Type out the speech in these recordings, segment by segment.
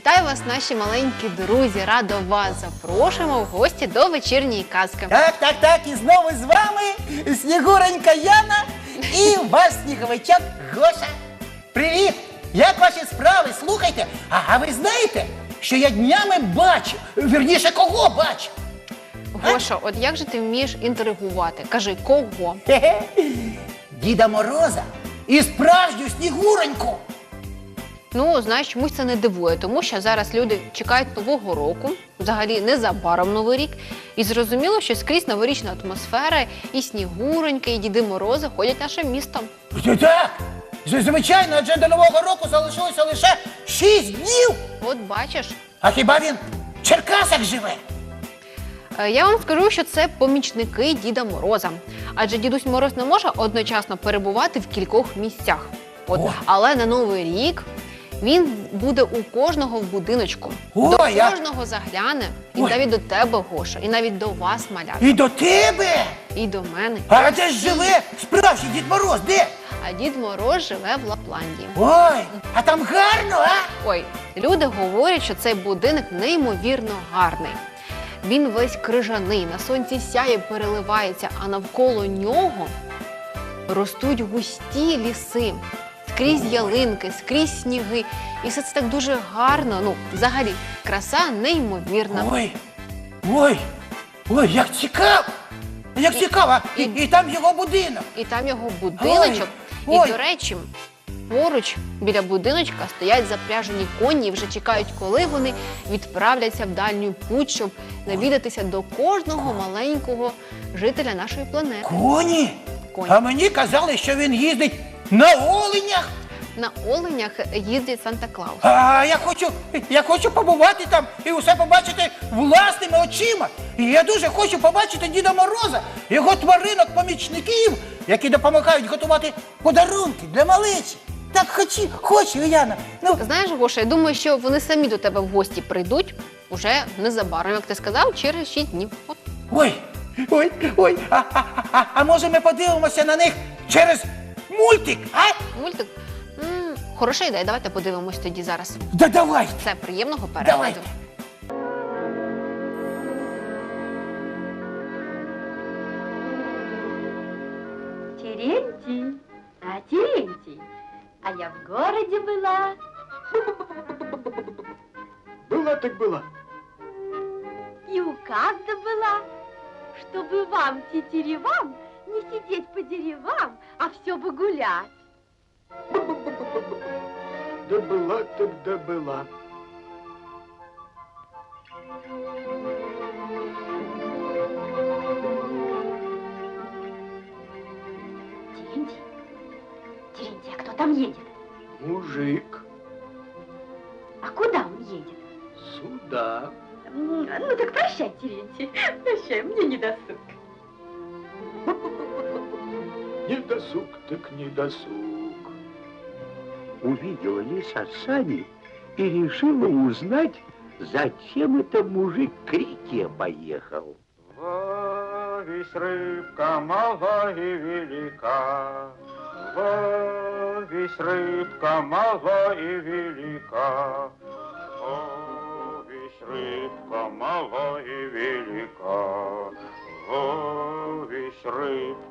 Вітаю вас, наші маленькі друзі! Радо вас запрошуємо в гості до вечірньої казки. Так, так, так, і знову з вами Снігуренька Яна і ваш сніговичок Гоша. Привіт! Як ваші справи? Слухайте, а, ви знаєте, що я днями бачу, вірніше, кого бачу? Гоша, от як же ти вмієш інтригувати? Кажи, кого? Хе-хе. Діда Мороза і справжню Снігуреньку. Ну, знаєш, чомусь це не дивує, тому що зараз люди чекають нового року, взагалі незабаром новий рік, і зрозуміло, що скрізь новорічна атмосфера, і снігуреньки, і діди морози ходять нашим містом. Так, звичайно, адже до Нового року залишилося лише шість днів. От бачиш, А хіба він в Черкасах живе? Е, Я вам скажу, що це помічники Діда Мороза. Адже дідусь Мороз не може одночасно перебувати в кількох місцях. От, О. але на новий рік він буде у кожного в будиночку. О, до я- кожного загляне, і Ой. навіть до тебе, Гоша, і навіть до вас, малята, І до тебе? і до мене. А де ж живе справжній Дід Мороз? Де? А Дід Мороз живе в Лапландії. Ой, а там гарно, а? Ой, люди говорять, що цей будинок неймовірно гарний. Він весь крижаний, на сонці сяє, переливається, а навколо нього ростуть густі ліси, скрізь ялинки, скрізь сніги. І все це так дуже гарно. Ну, взагалі, краса неймовірна. Ой, ой, ой, як цікаво! Як цікаво, і, і там його будинок. І там його будиночок. Ой, І, до речі, поруч біля будиночка стоять запряжені коні і вже чекають, коли вони відправляться в дальню путь, щоб навідатися до кожного маленького жителя нашої планети. Коні? Коні. А мені казали, що він їздить на оленях. На оленях їздить Санта Клаус. А я хочу, я хочу побувати там і усе побачити власними очима. І я дуже хочу побачити Діда Мороза, його тваринок-помічників, які допомагають готувати подарунки для малечі. Так хочу, хочу, Яна. Ну, Знаєш, Гоша, я думаю, що вони самі до тебе в гості прийдуть уже незабаром, як ти сказав, через 6 днів. От. ой, ой, ой, а, а, а, а може ми подивимося на них через мультик, а? Мультик. М, хороша ідея, давайте подивимось тоді зараз. Да давай, Це приємного перегляду. давайте. Терентий, а Терентий, а я в городе была. Была так была. И указка была, чтобы вам, тетеревам, не сидеть по деревам, а все бы гулять. Да была так да была. Терентий, Терентий, а кто там едет? Мужик А куда он едет? сюда. Ну так прощай, Терентий, прощай, мне не досуг. Не досуг, так не досуг. Увидела лиса сани и решила узнать, зачем это мужик к реке поехал. Ловись, рыбка мала и велика, Ловись, рыбка мала и велика, Ловись, рыбка мала и велика, Ловись, рыбка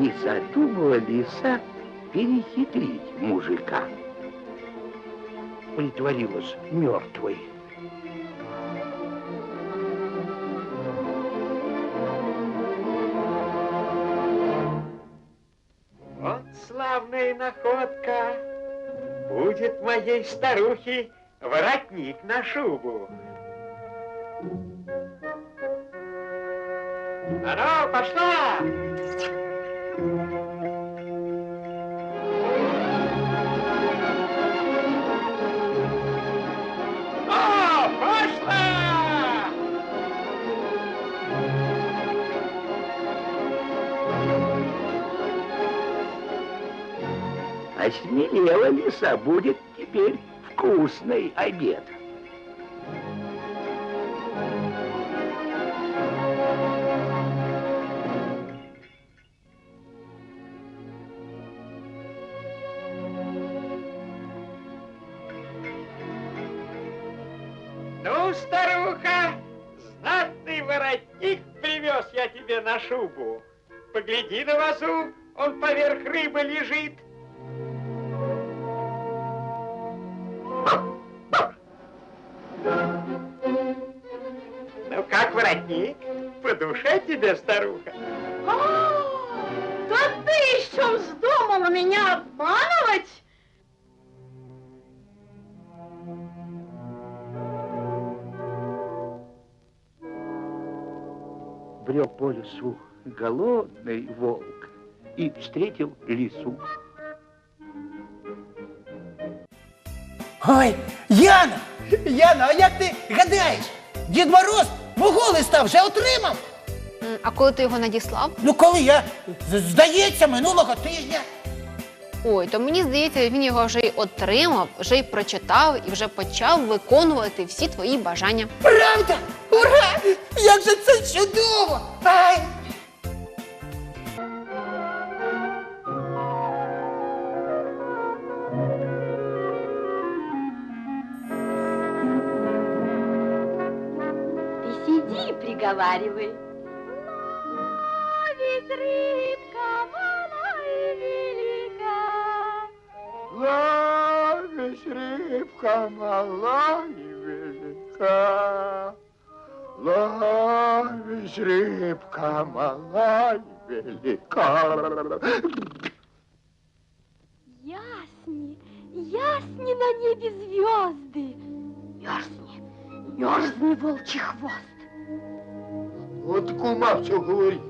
И задумала лиса перехитрить мужика. Притворилась мертвой. Вот славная находка, будет моей старухе воротник на шубу. А ну, пошла! Осмелела лиса, будет теперь вкусный обед. Воротник привез я тебе на шубу. Погляди на вазу, он поверх рыбы лежит. Ну, как воротник? По душе тебе, старуха? Да ты еще вздумала меня обманывать? Брел по лесу голодный волк и встретил лису. Ой, Яна! Яна, а як ти гадаєш? Дід Мороз мого листа вже отримав? М, А коли ти його надіслав? Ну коли я, з- здається, минулого тижня. Ой, то мені здається, він його вже й отримав, вже й прочитав і вже почав виконувати всі твої бажання. Правда? Ура! Як же це чудово! Ай! Ты сиди и приговаривай. Ловит рыбка мала Ловись, рыбка мала и велика. Ловись, рыбка мала и велика. Ясни, ясни на небе звезды. Мерзни, мерзни, волчий хвост. Вот кума все говорит.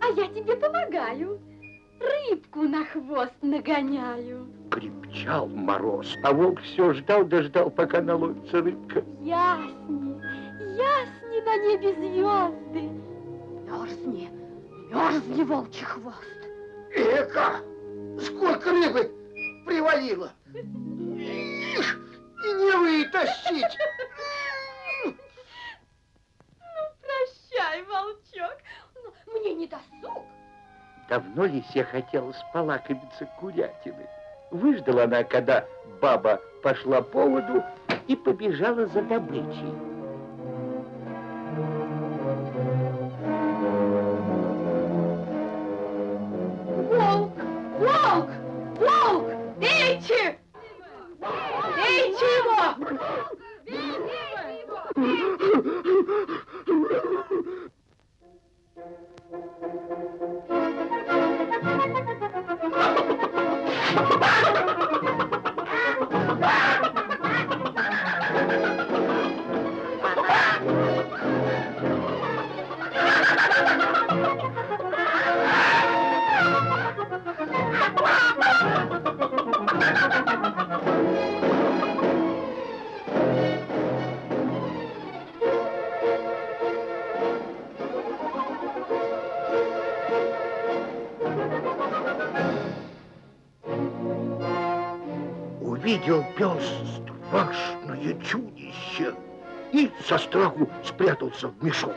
А я тебе помогаю. Рыбку на хвост нагоняю. Крепчал мороз, а волк все ждал, дождал, пока наловится рыбка. Ясни, ясни на небе звезды. Мерзни, мерзни, волчий хвост. Эка, сколько рыбы привалило. Ишь, и не вытащить. Прощай, волчок. Но Мне не досуг. Давно лисе хотелось полакомиться курятиной. Выждала она, когда баба пошла по воду и побежала за добычей. Увидел пес страшное чудище и со страху спрятался в мешок.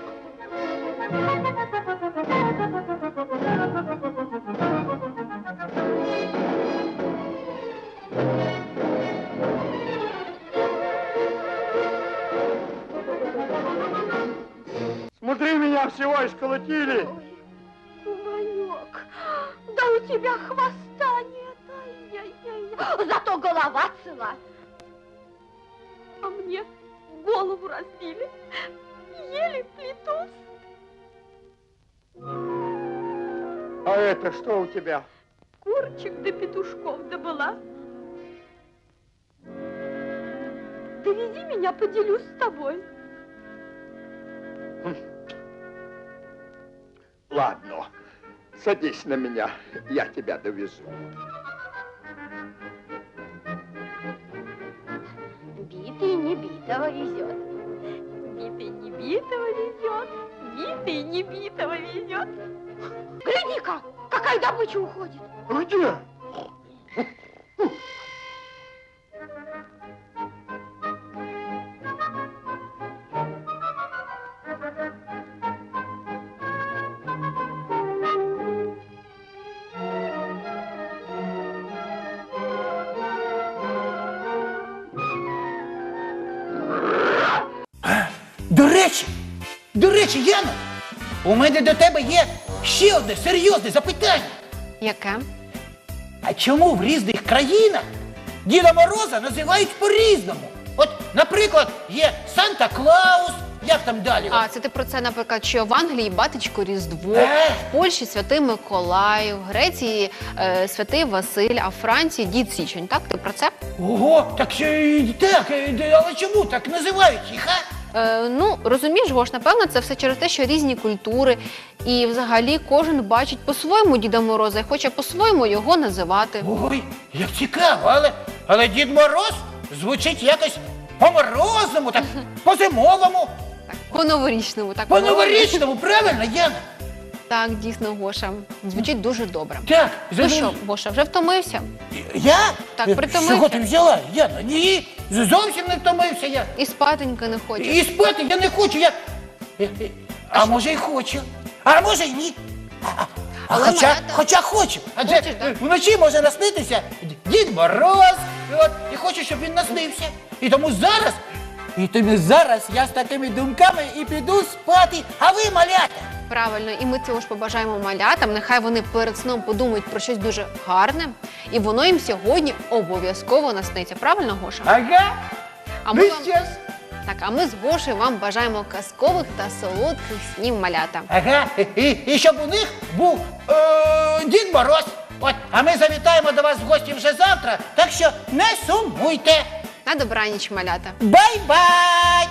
Смотри, меня всего исколотили. Куманек, да у тебя хвоста нет. Зато голова цела. А мне голову разбили. Еле плетусь. А это что у тебя? Курчик да петушков добыла. Довези меня, поделюсь с тобой. Ладно, садись на меня, я тебя довезу. Битого везет. Битый не битого везет. Битый не битого везет. Гляди-ка, какая добыча уходит. Где? Речі, до речі, Яна, у мене до тебе є ще одне серйозне запитання. Яке? А чому в різних країнах Діда Мороза називають по-різному? От, наприклад, є Санта Клаус, як там далі? А це ти про це, наприклад, що в Англії батечко Різдво, Е? в Польщі святий Миколай, в Греції е, святий Василь, а в Франції дід Січень. Так, ти про це? Ого, так й так, е, але чому так називають їх, а? Е, ну розумієш, Гош, напевно, це все через те, що різні культури, і взагалі кожен бачить по-своєму Діда Мороза і хоче по-своєму його називати. Ой, як цікаво, але, але Дід Мороз звучить якось по-морозному, так по-зимовому, По-новорічному, так мовити. по-новорічному, правильно, Яна? Так, дійсно, Гоша. Звучить дуже добре. Так, Ну що, Гоша, вже втомився? Я? Так, Е, притомився. Чого ти взяла, Яна? Ні, зовсім не втомився я. І спатеньки не хочеш. І спати я не хочу, я. Е, е, А може й хочу. А може й ні. А, а, Але хоча, хоча хочу. Адже Хочеш, вночі може наснитися Дід Мороз. І От, і хочу, щоб він наснився. І тому зараз, і тому зараз я з такими думками і піду спати. А ви, малята, Правильно, і ми цього ж побажаємо малятам. Нехай вони перед сном подумають про щось дуже гарне, і воно їм сьогодні обов'язково насниться. Правильно, Гоша? ага, А ми вам так, а ми з Гошею вам бажаємо казкових та солодких снів малята. Ага, і, і, і щоб у них був е, Дід Мороз. От, а ми завітаємо до вас в гості вже завтра, так що не сумуйте. На добраніч, малята. Бай-бай!